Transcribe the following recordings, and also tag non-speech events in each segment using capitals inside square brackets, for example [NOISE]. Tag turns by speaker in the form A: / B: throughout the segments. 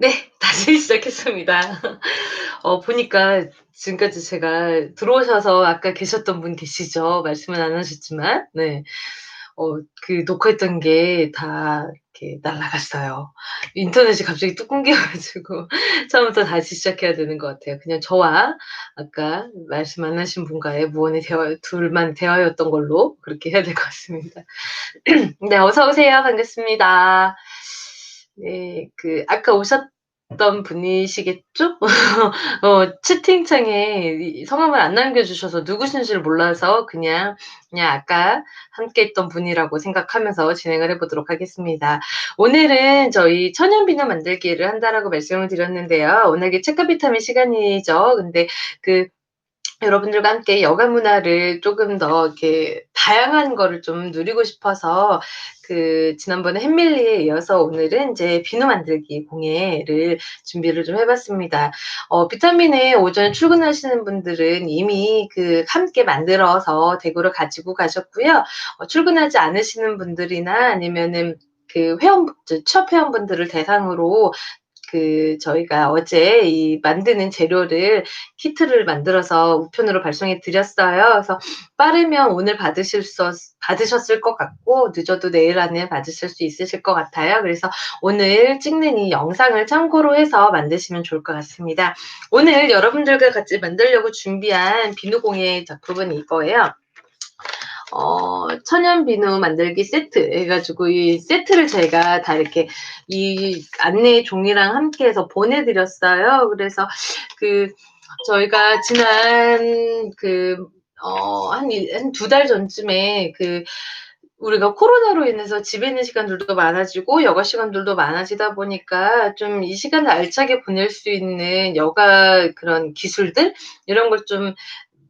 A: 네. 다시 [LAUGHS] 시작했습니다. 어 보니까 지금까지 제가 들어오셔서 아까 계셨던 분 계시죠? 말씀은 안 하셨지만. 네. 어 그 녹화했던 게 다 이렇게 날아갔어요. 인터넷이 갑자기 뚝 끊겨 가지고 [LAUGHS] 처음부터 다시 시작해야 되는 것 같아요. 그냥 저와 아까 말씀 안 하신 분과의 무언의 대화 둘만의 대화였던 걸로 그렇게 해야 될 것 같습니다. [CLEARS THROAT] 네. 어서 오세요. 반갑습니다. 네. 그 아까 오셨 던 분이시겠죠? [LAUGHS] 어 채팅창에 이 성함을 안 남겨 주셔서 누구신지를 몰라서 그냥, 그냥 아까 함께 했던 분이라고 생각하면서 진행을 해 보도록 하겠습니다. 오늘은 저희 천연 비누 만들기를 한다라고 말씀을 드렸는데요. 워낙에 책과 비타민 시간이죠. 근데 그 여러분들과 함께 여가 문화를 쪼금 더 이렇게 다양한 거를 좀 누리고 싶어서 그 지난번에 햄밀리에 이어서 오늘은 이제 비누 만들기 공예를 준비를 좀 해 봤습니다. 어 비타민에 오전에 출근하시는 분들은 이미 그 함께 만들어서 댁으로 가지고 가셨고요. 어 출근하지 않으시는 분들이나 아니면은 그 회원 저 취업 회원분들을 대상으로 그 저희가 어제 이 만드는 재료를 키트를 만들어서 우편으로 발송해 드렸어요. 그래서 빠르면 오늘 받으실 서 받으셨을 것 같고 늦어도 내일 안에 받으실 수 있으실 것 같아요. 그래서 오늘 찍는 이 영상을 참고로 해서 만드시면 좋을 것 같습니다. 오늘 여러분들과 같이 만들려고 준비한 비누 공예 작품은 이거예요. 어 천연 비누 만들기 세트 해 가지고 이 세트를 저희가 다 이렇게 이 안내 종이랑 함께 해서 보내 드렸어요. 그래서 그 저희가 지난 그 어한일한2달 전쯤에 그 우리가 코로나로 인해서 집에 있는 시간들도 많아지고 여가 시간들도 많아지다 보니까 좀 이 시간을 알차게 보낼 수 있는 여가 그런 기술들 이런 걸 좀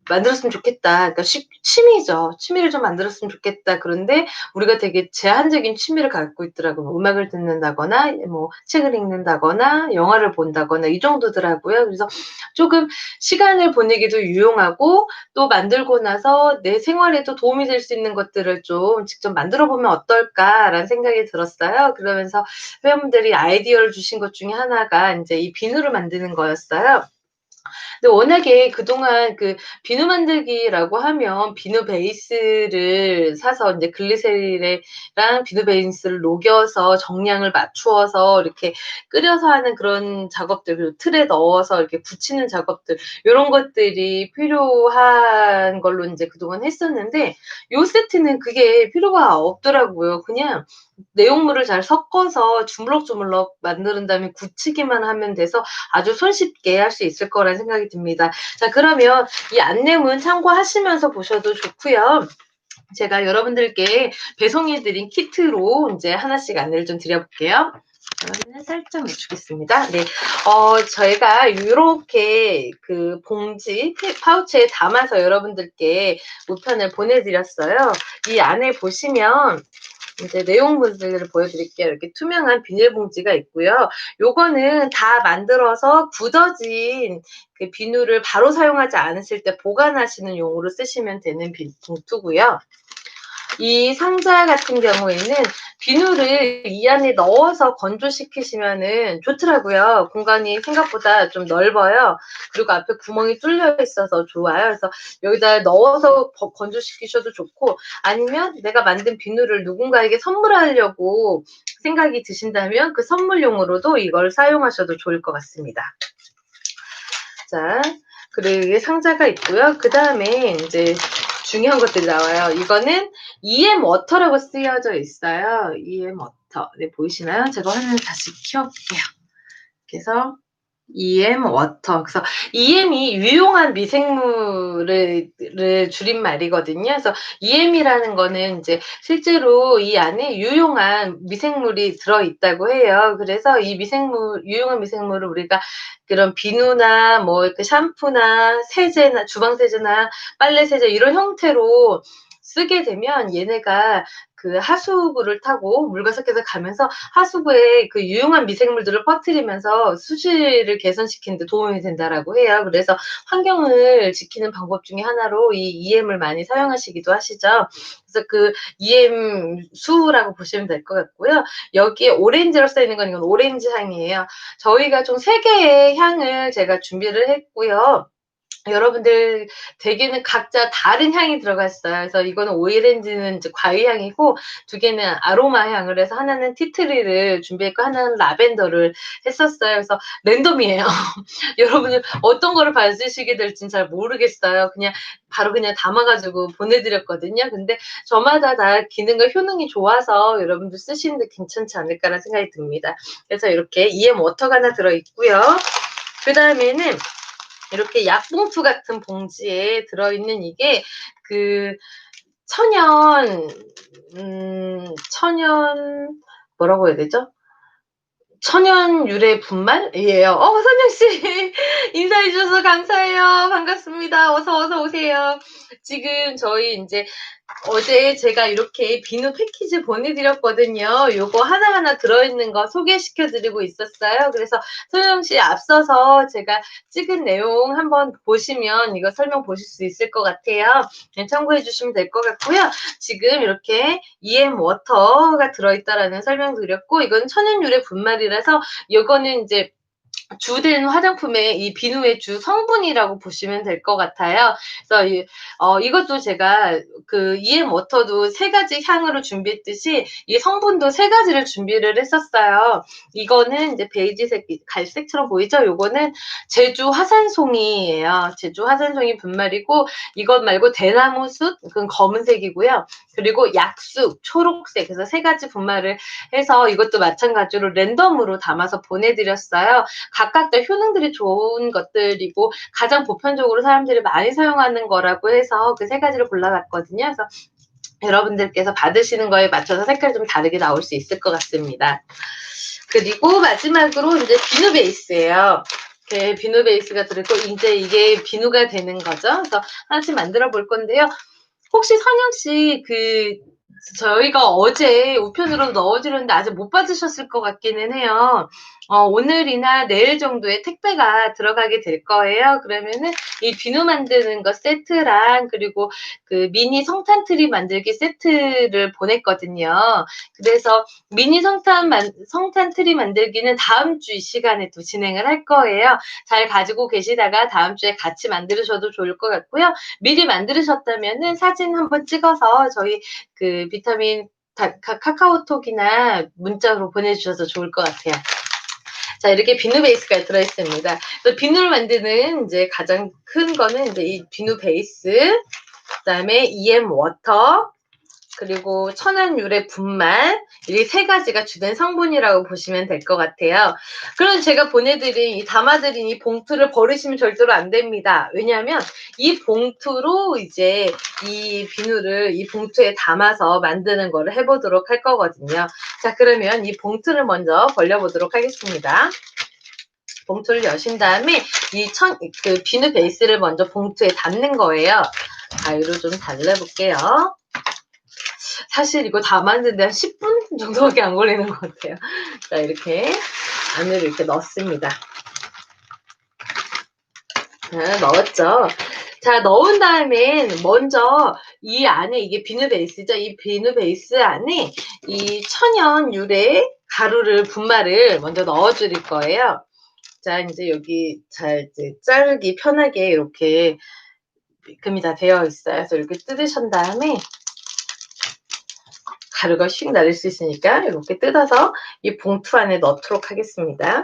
A: 만들었으면 좋겠다. 그러니까 취 취미죠. '취미를 좀 만들었으면 좋겠다.' 그런데 우리가 되게 제한적인 취미를 갖고 있더라고요. 음악을 듣는다거나 뭐 책을 읽는다거나 영화를 본다거나 이 정도더라고요. 그래서 쪼금 시간을 보내기도 유용하고 또 만들고 나서 '내 생활에도 도움이 될 수 있는 것들을 좀 직접 만들어 보면 어떨까.'라는 생각이 들었어요. 그러면서 회원분들이 아이디어를 주신 것 중에 하나가 인제 이 비누를 만드는 거였어요. 근데 워낙에 그동안 그 비누 만들기라고 하면 비누 베이스를 사서 인제 글리세린이랑 비누 베이스를 녹여서 정량을 맞추어서 이렇게 끓여서 하는 그런 작업들 그리고 틀에 넣어서 이렇게 굳히는 작업들 요런 것들이 필요한 걸로 인제 그동안 했었는데 요 세트는 그게 필요가 없더라고요. 그냥 내용물을 잘 섞어서 주물럭주물럭 만드는 다음에 굳히기만 하면 돼서 아주 손쉽게 할 수 있을 거라는 생각이 듭니다. 자 그러면 이 안내문 참고하시면서 보셔도 좋고요. 제가 여러분들께 배송해 드린 키트로 인제 하나씩 안내를 좀 드려 볼게요. 그러면은 살짝 늦추겠습니다. 네. 어 저희가 요렇게 그 봉지 테 파우치에 담아서 여러분들께 우편을 보내 드렸어요. 이 안에 보시면 이제 내용물들을 보여 드릴게요. 이렇게 투명한 비닐봉지가 있고요. 요거는 다 만들어서 굳어진 그 비누를 바로 사용하지 않으실 때 보관하시는 용으로 쓰시면 되는 비 봉투고요. 이 상자 같은 경우에는 비누를 이 안에 넣어서 건조시키시면은 좋더라고요. 공간이 생각보다 좀 넓어요. 그리고 앞에 구멍이 뚫려 있어서 좋아요. 그래서 여기다 넣어서 거 건조시키셔도 좋고 아니면 내가 만든 비누를 누군가에게 선물하려고 생각이 드신다면 그 선물용으로도 이걸 사용하셔도 좋을 것 같습니다. 자 그리고 상자가 있고요. 그 다음에 인제 중요한 것들이 나와요. 이거는 EM 워터라고 쓰여져 있어요. EM 워터. 네 보이시나요? 제가 화면을 다시 켜 볼게요. 이렇게 해서 EM 워터. 그래서 EM이 유용한 미생물을 을 줄임말이거든요. 그래서 EM이라는 거는 인제 실제로 이 안에 유용한 미생물이 들어 있다고 해요. 그래서 이 미생물 유용한 미생물을 우리가 그런 비누나 뭐 이렇게 샴푸나 세제나 주방 세제나 빨래 세제 이런 형태로 쓰게 되면 얘네가 그 하수구를 타고 섞여서 가면서 하수구에 그 유용한 미생물들을 퍼뜨리면서 수질을 개선시키는 데 도움이 된다라고 해요. 그래서 환경을 지키는 방법 중에 하나로 이 EM을 많이 사용하시기도 하시죠. 그래서 그 EM 수라고 보시면 될 것 같고요. 여기에 오렌지로 써 있는 건 이건 오렌지 향이에요. 저희가 좀 세 개의 향을 제가 준비를 했고요. 여러분들 대개는 각자 다른 향이 들어갔어요. 그래서 이거는 오이렌지는 이제 과일 향이고 두 개는 아로마 향을 해서 하나는 티트리를 준비했고 하나는 라벤더를 했었어요. 그래서 랜덤이에요. [LAUGHS] 여러분들 어떤 거를 받으시게 될지는 잘 모르겠어요. 그냥 바로 그냥 담아가지고 보내드렸거든요. 근데 저마다 다 기능과 효능이 좋아서 여러분들 쓰시는데 괜찮지 않을까라는 생각이 듭니다. 그래서 이렇게 EM 워터가 하나 들어있고요. 그 다음에는 이렇게 약봉투 같은 봉지에 들어있는 이게 그 천연 음 천연 뭐라고 해야 되죠? 천연 유래 분말이에요. 어, 선영 씨 [LAUGHS] 인사해 주셔서 감사해요. 반갑습니다. 어서 어서 오세요. 지금 저희 이제 어제 제가 이렇게 비누 패키지 보내드렸거든요. 요거 하나하나 들어있는 거 소개시켜드리고 있었어요. 그래서 소영 씨 앞서서 제가 찍은 내용 한번 보시면 이거 설명 보실 수 있을 것 같아요. 네, 참고해 주시면 될 것 같고요. 지금 이렇게 EM 워터가 들어있다라는 설명 드렸고 이건 천연 유래 분말이라서 이거는 이제 주된 화장품의 이 비누의 주 성분이라고 보시면 될 것 같아요. 그래서 이, 어, 이것도 제가 그 EM 워터도 세 가지 향으로 준비했듯이 이 성분도 세 가지를 준비를 했었어요. 이거는 이제 베이지색, 갈색처럼 보이죠? 요거는 제주 화산송이에요. 제주 화산송이 분말이고 이것 말고 대나무숲, 그건 검은색이고요. 그리고 약숙, 초록색, 그래서 세 가지 분말을 해서 이것도 마찬가지로 랜덤으로 담아서 보내드렸어요. 각각 다 효능들이 좋은 것들이고 가장 보편적으로 사람들이 많이 사용하는 거라고 해서 그 세 가지를 골라봤거든요. 그래서 여러분들께서 받으시는 거에 맞춰서 색깔이 좀 다르게 나올 수 있을 것 같습니다. 그리고 마지막으로 이제 비누 베이스예요. 네, 비누 베이스가 들어있고 이제 이게 비누가 되는 거죠. 그래서 하나씩 만들어 볼 건데요. 혹시 선영 씨그 저희가 어제 우편으로 넣어드렸는데 아직 못 받으셨을 것 같기는 해요. 어, 오늘이나 내일 정도에 택배가 들어가게 될 거예요. 그러면은 이 비누 만드는 거 세트랑 그리고 그 미니 성탄 트리 만들기 세트를 보냈거든요. 그래서 미니 성탄 만, 성탄 트리 만들기는 다음 주 이 시간에 또 진행을 할 거예요. 잘 가지고 계시다가 다음 주에 같이 만들으셔도 좋을 것 같고요. 미리 만들으셨다면은 사진 한번 찍어서 저희 그 비타민 카카오톡이나 문자로 보내주셔서 좋을 것 같아요. 자, 이렇게 비누 베이스가 들어있습니다. 비누를 만드는 이제 가장 큰 거는 이제 이 비누 베이스, 그 다음에 EM 워터, 그리고 천연 유래 분말 이 세 가지가 주된 성분이라고 보시면 될 것 같아요. 그럼 제가 보내드린 이 담아드린 이 봉투를 버리시면 절대로 안 됩니다. 왜냐하면 이 봉투로 이제 이 비누를 이 봉투에 담아서 만드는 거를 해보도록 할 거거든요. 자 그러면 이 봉투를 먼저 벌려보도록 하겠습니다. 봉투를 여신 다음에 이 천, 그 비누 베이스를 먼저 봉투에 담는 거예요. 가위로 좀 달래볼게요. 사실 이거 다 만드는데 한 10분 정도밖에 안 걸리는 것 같아요. 자, 이렇게 안으로 이렇게 넣습니다. 자, 넣었죠. 자, 넣은 다음엔 먼저 이 안에 이게 비누 베이스죠. 이 비누 베이스 안에 이 천연 유래 가루를 분말을 먼저 넣어 드릴 거예요. 자, 이제 여기 잘 이제 자르기 편하게 이렇게 금이 다 되어 있어요. 그래서 이렇게 뜯으신 다음에 가루가 휙 나릴 수 있으니까 이렇게 뜯어서 이 봉투 안에 넣도록 하겠습니다.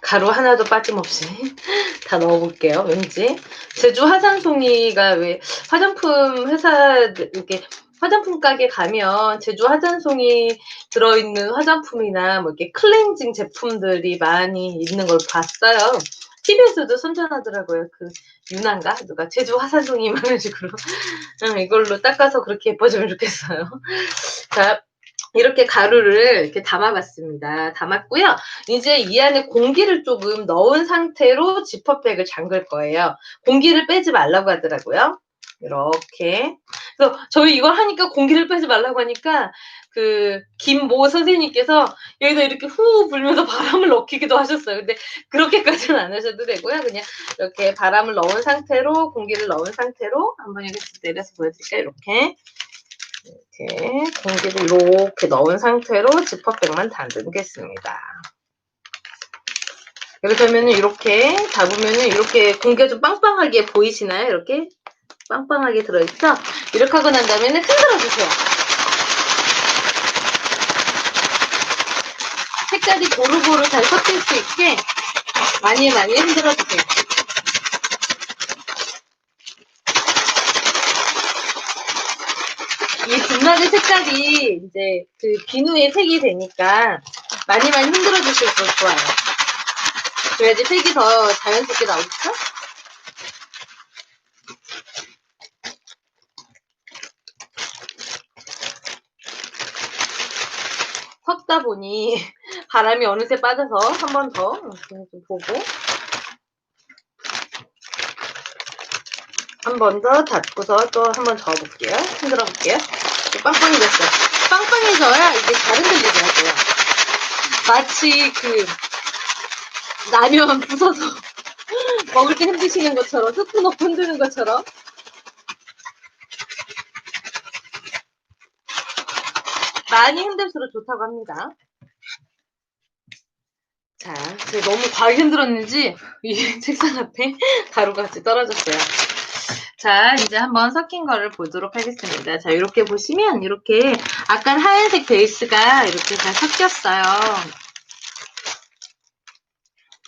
A: 가루 하나도 빠짐없이 [LAUGHS] 다 넣어볼게요. 왠지 제주 화산송이가 왜 화장품 회사 이렇게 화장품 가게 가면 제주 화장송이 들어있는 화장품이나 뭐 이렇게 클렌징 제품들이 많이 있는 걸 봤어요. TV에서도 선전하더라고요. 그 유난가 누가 제주 화산송이 이런 식으로 [LAUGHS] 이걸로 닦아서 그렇게 예뻐지면 좋겠어요. [LAUGHS] 자 이렇게 가루를 이렇게 담아봤습니다. 담았고요. 이제 이 안에 공기를 조금 넣은 상태로 지퍼백을 잠글 거예요. 공기를 빼지 말라고 하더라고요. 이렇게. 그래서 저희 이걸 하니까 공기를 빼지 말라고 하니까 그 김모 선생님께서 여기다 이렇게 후 불면서 바람을 넣기도 하셨어요. 근데 그렇게까지는 안 하셔도 되고요. 그냥 이렇게 바람을 넣은 상태로 공기를 넣은 상태로 한번 이렇게 내려서 보여드릴까요? 이렇게 이렇게 공기를 이렇게 넣은 상태로 지퍼백만 담그겠습니다. 하면은 이렇게 잡으면은 이렇게 공기가 좀 빵빵하게 보이시나요? 이렇게 빵빵하게 들어있죠? 이렇게 하고 난 다음에는 흔들어 주세요. 색깔이 고루고루 잘 섞일 수 있게 많이 많이 흔들어 주세요. 이 분말의 색깔이 이제 그 비누의 색이 되니까 많이 많이 흔들어 주실수록 좋아요. 그래야지 색이 더 자연스럽게 나오겠죠? 섞다 보니 바람이 어느새 빠져서 한 번더좀 보고 한 번 더 닫고서 또 한번 저어볼게요. 흔들어 볼게요. 빵빵해졌어요. 빵빵해져야 이게 잘 흔들리더라고요. 마치 그 라면 부숴서 [LAUGHS] 먹을 때 흔드시는 것처럼 스푼 넣고 흔드는 것처럼 많이 흔들수록 좋다고 합니다. 자, 제가 너무 과하게 흔들었는지 이 [LAUGHS] 책상 앞에 [LAUGHS] 가루가 같이 떨어졌어요. 자, 이제 한번 섞인 거를 보도록 하겠습니다. 자, 이렇게 보시면 이렇게 아까 하얀색 베이스가 이렇게 잘 섞였어요.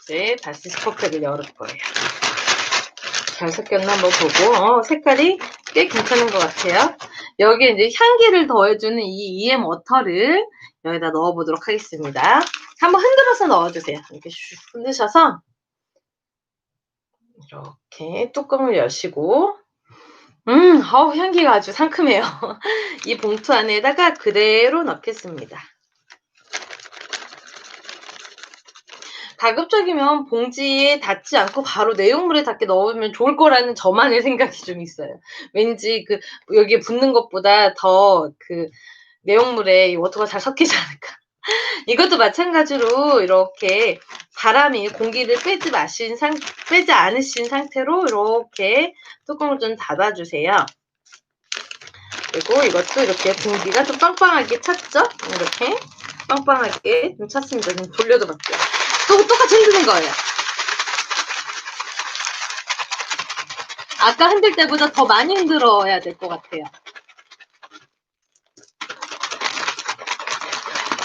A: 이제 다시 스퍼팩을 열을 거예요. 잘 섞였나 한번 보고 어, 색깔이 꽤 괜찮은 것 같아요. 여기에 이제 향기를 더해주는 이 EM 워터를 여기다 넣어보도록 하겠습니다. 한번 흔들어서 넣어주세요. 이렇게 슉 흔드셔서 이렇게 뚜껑을 여시고 음, 어우, 향기가 아주 상큼해요. [LAUGHS] 이 봉투 안에다가 그대로 넣겠습니다. 가급적이면 봉지에 닿지 않고 바로 내용물에 닿게 넣으면 좋을 거라는 저만의 생각이 좀 있어요. 왠지 그 여기에 붙는 것보다 더 그 내용물에 이 워터가 잘 섞이지 않을까. 이것도 마찬가지로 이렇게 바람이 공기를 빼지 마신 상, 빼지 않으신 상태로 이렇게 뚜껑을 좀 닫아주세요. 그리고 이것도 이렇게 공기가 좀 빵빵하게 찼죠? 이렇게 빵빵하게 좀 찼습니다. 좀 돌려도 볼게요. 또 똑같이 흔드는 거예요. 아까 흔들 때보다 더 많이 흔들어야 될 것 같아요.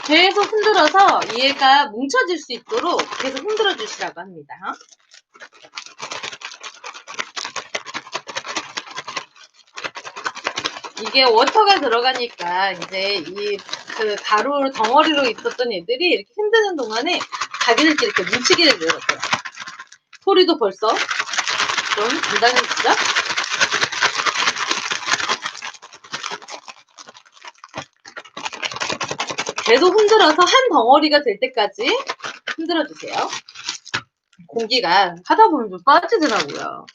A: 계속 흔들어서 얘가 뭉쳐질 수 있도록 계속 흔들어 주시라고 합니다. 이게 워터가 들어가니까 이제 이 그 가루 덩어리로 있었던 애들이 이렇게 흔드는 동안에 자기들끼리 이렇게 뭉치게 되더라고요. 소리도 벌써 좀 단단해지죠? 계속 흔들어서 한 덩어리가 될 때까지 흔들어 주세요. 공기가 하다 보면 좀 빠지더라고요.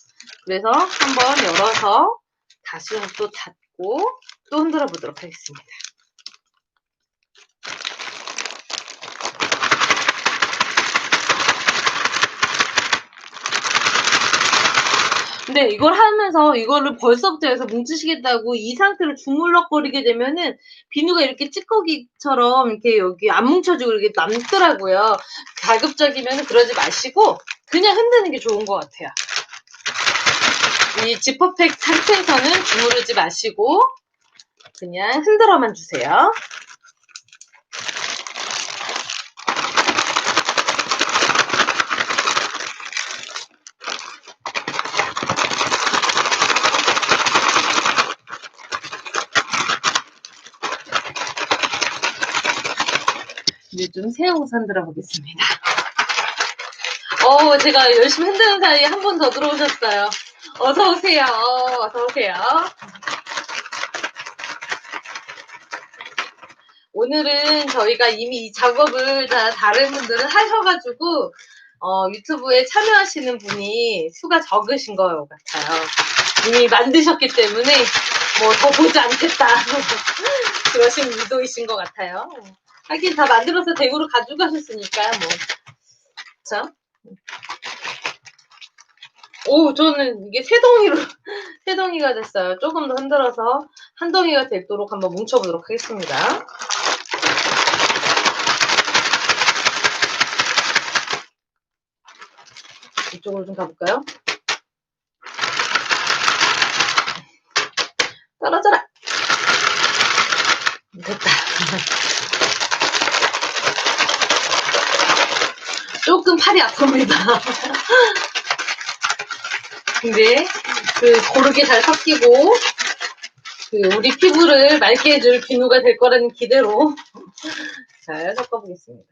A: 그래서 한번 열어서 다시 또 닫고 또 흔들어 보도록 하겠습니다. 근데 이걸 하면서 이거를 벌써부터 해서 뭉치시겠다고 이 상태로 주물럭거리게 되면은 비누가 이렇게 찌꺼기처럼 이렇게 여기 안 뭉쳐지고 이렇게 남더라고요. 가급적이면 그러지 마시고 그냥 흔드는 게 좋은 것 같아요. 이 지퍼팩 상태에서는 주무르지 마시고 그냥 흔들어만 주세요. 이제 좀 새우고 흔들어 보겠습니다. 어, 제가 열심히 흔드는 사이에 한 분 더 들어오셨어요. 어서 오세요. 어서 오세요. 오늘은 저희가 이미 이 작업을 다 다른 분들은 하셔가지고 어, 유튜브에 참여하시는 분이 수가 적으신 것 같아요. 이미 만드셨기 때문에 뭐 더 보지 않겠다. [LAUGHS] 그러신 의도이신 것 같아요. 하긴 다 만들어서 대구로 가져가셨으니까 뭐. 그쵸? 오, 저는 이게 세 덩이로, [LAUGHS] 세 덩이가 됐어요. 조금 더 흔들어서 한 덩이가 되도록 한번 뭉쳐보도록 하겠습니다. 이쪽으로 좀 가볼까요? 떨어져라! 됐다. 조금 팔이 아픕니다. [LAUGHS] 근데 그 고르게 잘 섞이고 그 우리 피부를 맑게 해줄 비누가 될 거라는 기대로 [LAUGHS] 잘 섞어보겠습니다.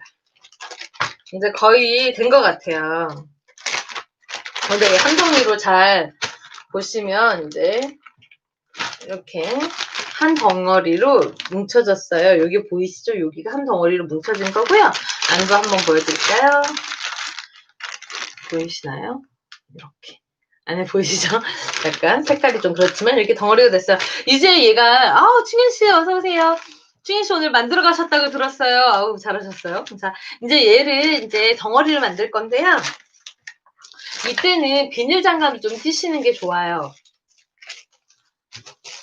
A: 이제 거의 된 것 같아요. 근데 한 덩이로 잘 보시면 이제 이렇게 한 덩어리로 뭉쳐졌어요. 여기 보이시죠? 여기가 한 덩어리로 뭉쳐진 거고요. 안도 한번 보여드릴까요? 보이시나요? 이렇게. 안에 보이시죠? [LAUGHS] 약간 색깔이 좀 그렇지만 이렇게 덩어리가 됐어요. 이제 얘가 아우 충현 씨 어서 오세요. 충현 씨 오늘 만들어 가셨다고 들었어요. 아우 잘하셨어요. 자 이제 얘를 이제 덩어리를 만들 건데요. 이때는 비닐 장갑을 좀 끼시는 게 좋아요.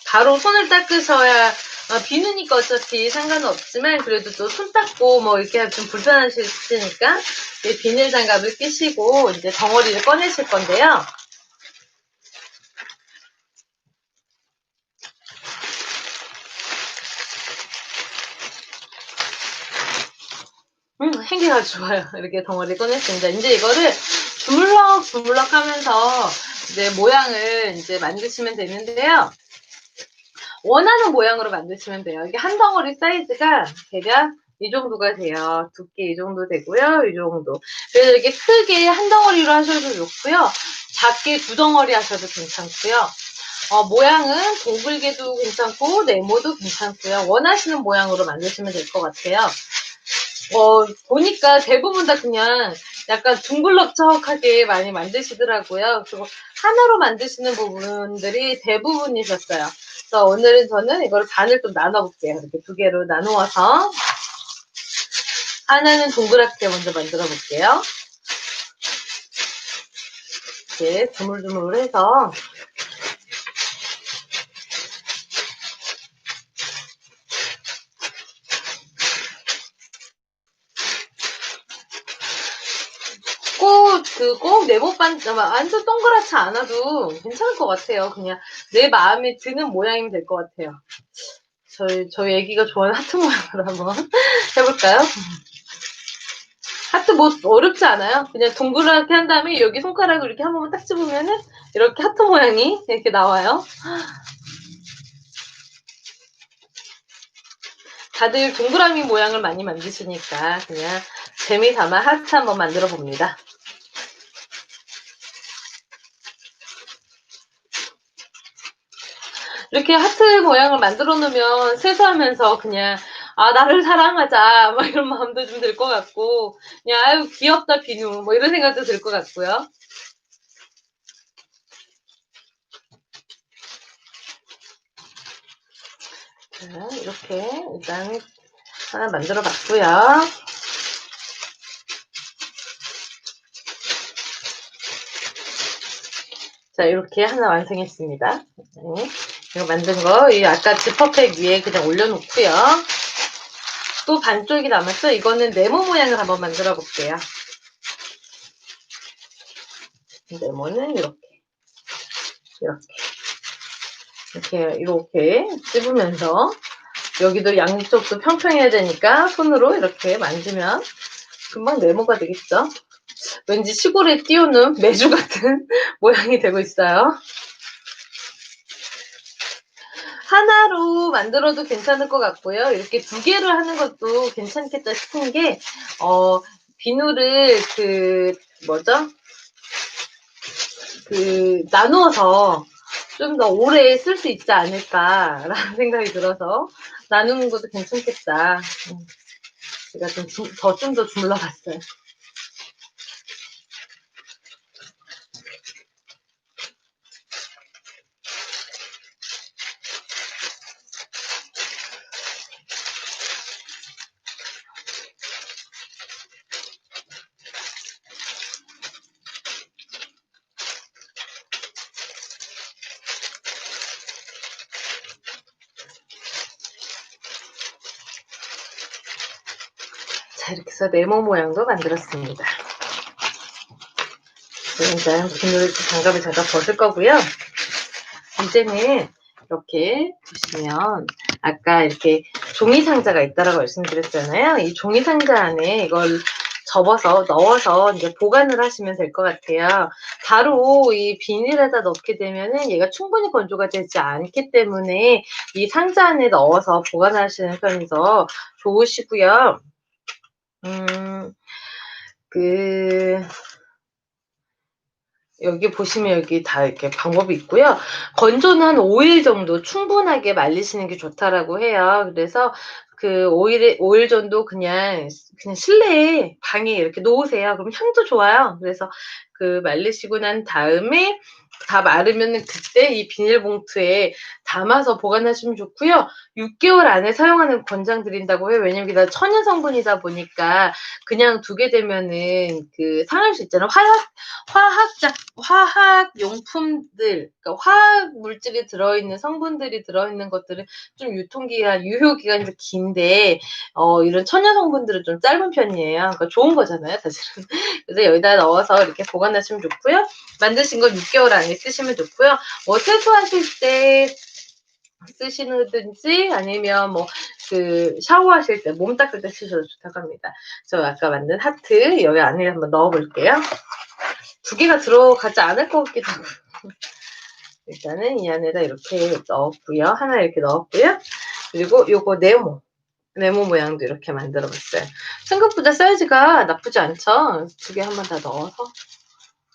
A: 바로 손을 닦으셔야 어, 비누니까 어차피 상관은 없지만 그래도 또 손 닦고 뭐 이렇게 좀 불편하실 수 있으니까 이 비닐 장갑을 끼시고 이제 덩어리를 꺼내실 건데요. 음, 향기가 좋아요. 이렇게 덩어리 꺼냈습니다. 이제 이거를 주물럭 주물럭 하면서 이제 모양을 이제 만드시면 되는데요. 원하는 모양으로 만드시면 돼요. 이게 한 덩어리 사이즈가 대략 이 정도가 돼요. 두께 이 정도 되고요. 이 정도. 그래서 이렇게 크게 한 덩어리로 하셔도 좋고요. 작게 두 덩어리 하셔도 괜찮고요. 어, 모양은 동글게도 괜찮고 네모도 괜찮고요. 원하시는 모양으로 만드시면 될 것 같아요. 어, 보니까 대부분 다 그냥 약간 둥글럭적하게 많이 만드시더라고요. 그리고 하나로 만드시는 부분들이 대부분이셨어요. 그래서 오늘은 저는 이걸 반을 좀 나눠볼게요. 이렇게 두 개로 나누어서 하나는 동그랗게 먼저 만들어 볼게요. 이렇게 드물드물해서 꼭, 그, 꼭 네모반, 완전 동그랗지 않아도 괜찮을 것 같아요. 그냥 내 마음에 드는 모양이면 될 것 같아요. 저희, 저희 애기가 좋아하는 하트 모양으로 한번 [LAUGHS] 해볼까요? 하트 뭐 어렵지 않아요. 그냥 동그랗게 한 다음에 여기 손가락을 이렇게 한 번만 딱 집으면은 이렇게 하트 모양이 이렇게 나와요. 다들 동그라미 모양을 많이 만드시니까 그냥 재미 삼아 하트 한번 만들어 봅니다. 이렇게 하트 모양을 만들어 놓으면 세수하면서 그냥 아 나를 사랑하자 막 이런 마음도 좀 들 것 같고 그냥 아유 귀엽다 비누 뭐 이런 생각도 들 것 같고요. 자, 이렇게 일단 하나 만들어 봤고요. 자, 이렇게 하나 완성했습니다. 네, 이거 만든 거, 이 아까 지퍼팩 위에 그냥 올려놓고요. 또 반쪽이 남았죠? 이거는 네모 모양을 한번 만들어 볼게요. 네모는 이렇게, 이렇게, 이렇게, 이렇게 찝으면서 여기도 양쪽도 평평해야 되니까 손으로 이렇게 만지면 금방 네모가 되겠죠? 왠지 시골에 띄우는 [LAUGHS] 메주 같은 [LAUGHS] 모양이 되고 있어요. 하나로 만들어도 괜찮을 것 같고요. 이렇게 두 개를 하는 것도 괜찮겠다 싶은 게, 어, 비누를 그, 뭐죠? 그, 나누어서 좀 더 오래 쓸 수 있지 않을까라는 [LAUGHS] 생각이 들어서 나누는 것도 괜찮겠다. 음. 제가 좀 더 좀 더 주물러 봤어요. 자, 이렇게 해서 네모 모양도 만들었습니다. 일단 비늘 장갑을 잠깐 벗을 거고요. 이제는 이렇게 보시면 아까 이렇게 종이 상자가 있다라고 말씀드렸잖아요. 이 종이 상자 안에 이걸 접어서 넣어서 이제 보관을 하시면 될 것 같아요. 바로 이 비닐에다 넣게 되면은 얘가 충분히 건조가 되지 않기 때문에 이 상자 안에 넣어서 보관하시는 편이 더 좋으시고요. 음, 그, 여기 보시면 여기 다 이렇게 방법이 있고요. 건조는 한 5일 정도 충분하게 말리시는 게 좋다라고 해요. 그래서 그 5일, 5일 정도 그냥, 그냥 실내에 방에 이렇게 놓으세요. 그럼 향도 좋아요. 그래서 그 말리시고 난 다음에 다 마르면은 그때 이 비닐봉투에 담아서 보관하시면 좋고요. 6개월 안에 사용하는 권장 드린다고 해요. 왜냐면 이게 다 천연 성분이다 보니까 그냥 두게 되면은 그 상할 수 있잖아요. 화학 화학작 화학 용품들 그러니까 화학 물질이 들어 있는 성분들이 들어 있는 것들은 좀 유통 기한 유효 기간이 좀 긴데 어 이런 천연 성분들은 좀 짧은 편이에요. 그러니까 좋은 거잖아요, 사실은. [LAUGHS] 그래서 여기다 넣어서 이렇게 보관하시면 좋고요. 만드신 거 6개월 안에 쓰시면 좋고요. 뭐 세수하실 때 쓰시든지 아니면 뭐 그 샤워하실 때 몸 닦을 때 쓰셔도 좋다고 합니다. 저 아까 만든 하트 여기 안에 한번 넣어볼게요. 두 개가 들어가지 않을 것 같기도 하고 [LAUGHS] 일단은 이 안에다 이렇게 넣었고요. 하나 이렇게 넣었고요. 그리고 요거 네모 네모 모양도 이렇게 만들어 봤어요. 생각보다 사이즈가 나쁘지 않죠? 두 개 한 번 다 넣어서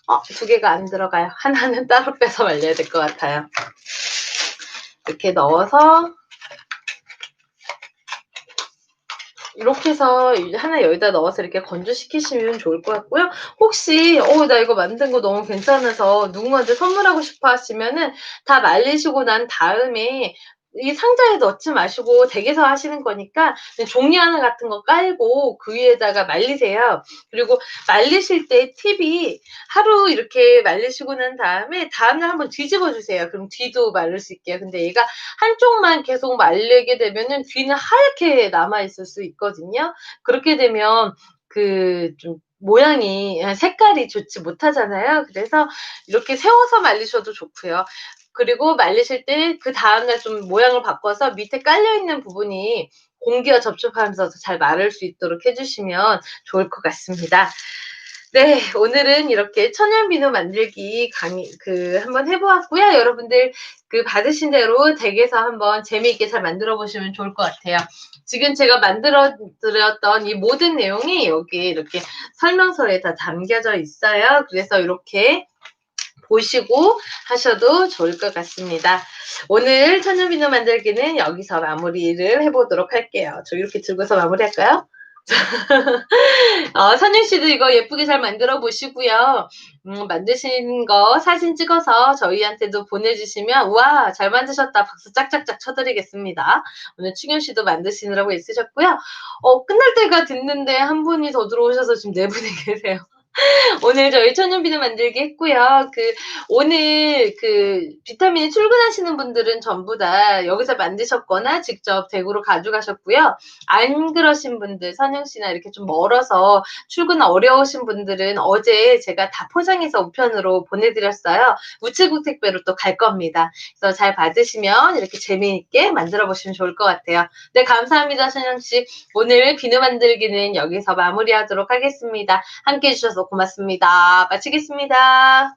A: 어, 두 개가 안 들어가요. 하나는 따로 빼서 말려야 될 것 같아요. 이렇게 넣어서 이렇게 해서 하나 여기다 넣어서 이렇게 건조시키시면 좋을 것 같고요. 혹시 어, 나 이거 만든 거 너무 괜찮아서 누군가한테 선물하고 싶어 하시면은 다 말리시고 난 다음에 이 상자에 넣지 마시고 댁에서 하시는 거니까 종이 하나 같은 거 깔고 그 위에다가 말리세요. 그리고 말리실 때 팁이 하루 이렇게 말리시고 난 다음에 다음날 한번 뒤집어 주세요. 그럼 뒤도 말릴 수 있게요. 근데 얘가 한쪽만 계속 말리게 되면은 뒤는 하얗게 남아 있을 수 있거든요. 그렇게 되면 그좀 모양이 색깔이 좋지 못하잖아요. 그래서 이렇게 세워서 말리셔도 좋고요. 그리고 말리실 때 그 다음날 좀 모양을 바꿔서 밑에 깔려 있는 부분이 공기와 접촉하면서 잘 마를 수 있도록 해주시면 좋을 것 같습니다. 네, 오늘은 이렇게 천연 비누 만들기 강의 그 한번 해보았고요. 여러분들 그 받으신 대로 댁에서 한번 재미있게 잘 만들어 보시면 좋을 것 같아요. 지금 제가 만들어 드렸던 이 모든 내용이 여기 이렇게 설명서에 다 담겨져 있어요. 그래서 이렇게 보시고 하셔도 좋을 것 같습니다. 오늘 천연비누 만들기는 여기서 마무리를 해보도록 할게요. 저 이렇게 들고서 마무리할까요? [LAUGHS] 어, 선율 씨도 이거 예쁘게 잘 만들어 보시고요. 음, 만드신 거 사진 찍어서 저희한테도 보내주시면 우와 잘 만드셨다 박수 짝짝짝 쳐드리겠습니다. 오늘 충현 씨도 만드시느라고 애쓰셨고요. 어, 끝날 때가 됐는데 한 분이 더 들어오셔서 지금 네 분이 [LAUGHS] 계세요. [LAUGHS] 오늘 저희 천연비누 만들기 했고요. 그 오늘 그 비타민이 출근하시는 분들은 전부 다 여기서 만드셨거나 직접 대구로 가져가셨고요. 안 그러신 분들 선영 씨나 이렇게 좀 멀어서 출근 어려우신 분들은 어제 제가 다 포장해서 우편으로 보내드렸어요. 우체국 택배로 또 갈 겁니다. 그래서 잘 받으시면 이렇게 재미있게 만들어 보시면 좋을 것 같아요. 네 감사합니다 선영 씨. 오늘 비누 만들기는 여기서 마무리하도록 하겠습니다. 함께 해주셔서 고맙습니다. 마치겠습니다.